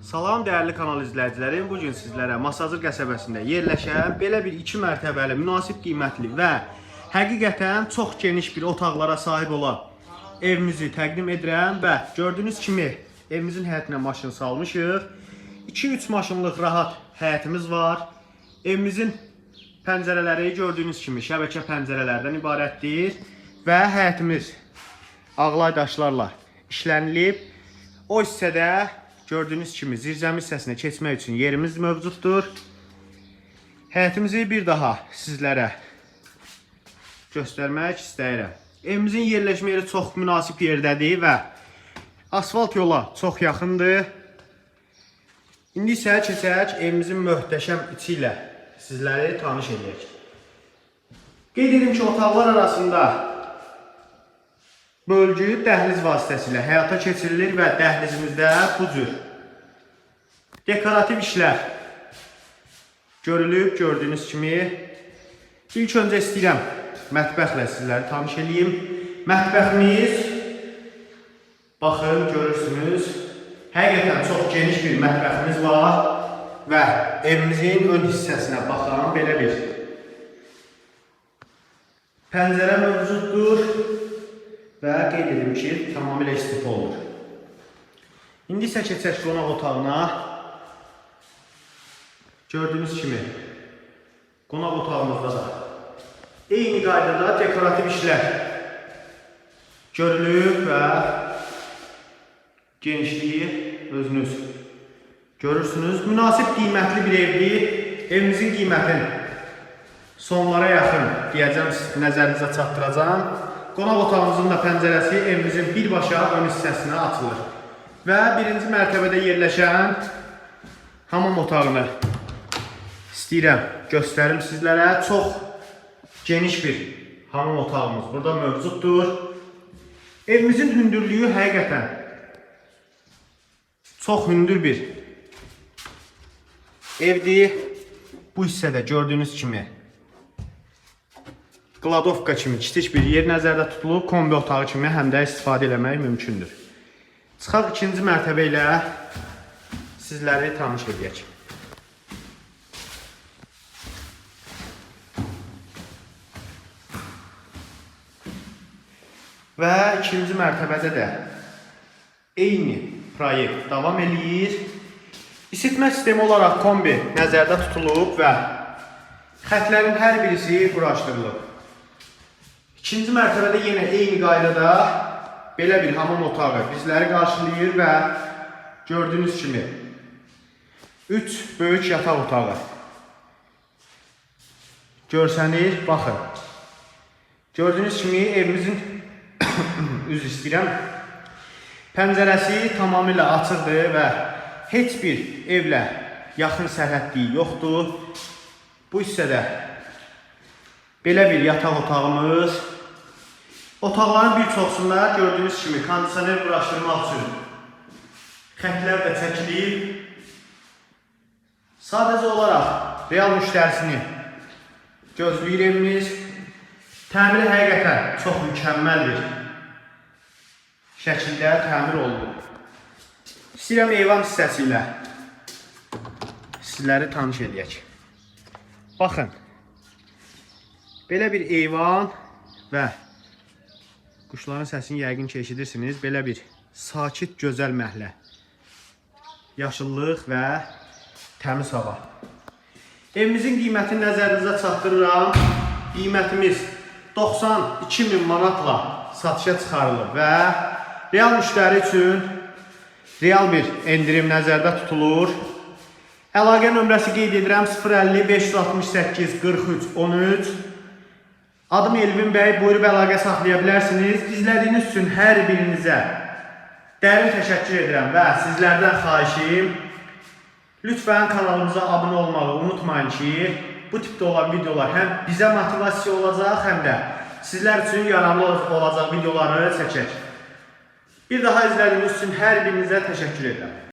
Salam dəyərli kanal izləyicilərim. Bu gün sizlərə Masazır qəsəbəsində yerləşən belə bir 2 mərtəbəli, münasib qiymətli və həqiqətən çox geniş bir otaqlara sahib olan evimizi təqdim edirəm və gördüyünüz kimi evimizin həyətinə maşın salmışıq. 2-3 maşınlıq rahat həyətimiz var. Evimizin pəncərələri gördüyünüz kimi şəbəkə pəncərələrdən ibarətdir və həyətimiz ağlay daşlarla işlənilib. O hissədə gördüyünüz kimi zirzəmi hissəsinə keçmək üçün yerimiz mövcuddur. Həyətimizi bir daha sizlərə göstərmək istəyirəm. Evimizin yerləşmə yeri çox münasib yerdədir və asfalt yola çox yaxındır. İndi isə keçək evimizin möhtəşəm içi ilə tanış edək. Qeyd edim ki, otaqlar arasında bölgü dəhliz vasitəsilə həyata keçirilir və dəhlizimizdə bu cür dekorativ işlər görülüb gördüyünüz kimi. İlk öncə istəyirəm mətbəxlə sizləri tanış edeyim. Mətbəximiz baxın görürsünüz. Həqiqətən çox geniş bir mətbəximiz var və evimizin ön hissəsinə baxan belə bir pəncərə mövcuddur və qeyd edim ki, tamamilə istifa olur. İndi isə keçək qonaq otağına. Gördüyünüz kimi qonaq otağımızda da eyni qaydada dekorativ işlər görülüb və genişliyi özünüz görürsünüz. Münasib qiymətli bir evdir. Evimizin qiymətini sonlara yaxın deyəcəm, nəzərinizə çatdıracağam. Qonaq otağımızın da pəncərəsi evimizin birbaşa ön hissəsinə açılır. Və birinci mərtəbədə yerləşən hamam otağını istəyirəm göstərim sizlərə. Çox geniş bir hamam otağımız burada mövcuddur. Evimizin hündürlüyü həqiqətən çox hündür bir evdir. Bu hissədə gördüyünüz kimi Qladovka kimi kiçik bir yer nəzərdə tutulub, kombi otağı kimi həm də istifadə eləmək mümkündür. Çıxaq ikinci mərtəbə ilə sizləri tanış edək. Və ikinci mərtəbədə də eyni proyekt davam eləyir. İsitmə sistemi olaraq kombi nəzərdə tutulub və xətlərin hər birisi quraşdırılıb. İkinci mərtəbədə yenə eyni qaydada belə bir hamam otağı bizləri qarşılayır və gördüyünüz kimi 3 böyük yataq otağı görsənir. Baxın. Gördüyünüz kimi evimizin üz istəyirəm. Pəncərəsi tamamilə açıqdır və heç bir evlə yaxın sərhədliyi yoxdur. Bu hissədə belə bir yataq otağımız. Otaqların bir çoxsunda gördüyünüz kimi kondisioner quraşdırmaq üçün xətlər də çəkilib. Sadəcə olaraq real müştərisini gözləyir evimiz. Təmiri həqiqətən çox mükəmməl bir şəkildə təmir olunub. İstəyirəm eyvan hissəsi ilə sizləri tanış edək. Baxın. Belə bir eyvan və quşların səsini yəqin ki eşidirsiniz. Belə bir sakit, gözəl məhlə. Yaşıllıq və təmiz hava. Evimizin qiymətini nəzərinizə çatdırıram. Qiymətimiz 92 min manatla satışa çıxarılıb və real müştəri üçün real bir endirim nəzərdə tutulur. Əlaqə nömrəsi qeyd edirəm 050 568 43 13. Adım Elvin bəy, buyurub əlaqə saxlaya bilərsiniz. İzlədiyiniz üçün hər birinizə dərin təşəkkür edirəm və sizlərdən xahişim lütfən kanalımıza abunə olmağı unutmayın ki, bu tipdə olan videolar həm bizə motivasiya olacaq, həm də sizlər üçün yararlı olacaq videoları çəkək. Bir daha izlədiyiniz üçün hər birinizə təşəkkür edirəm.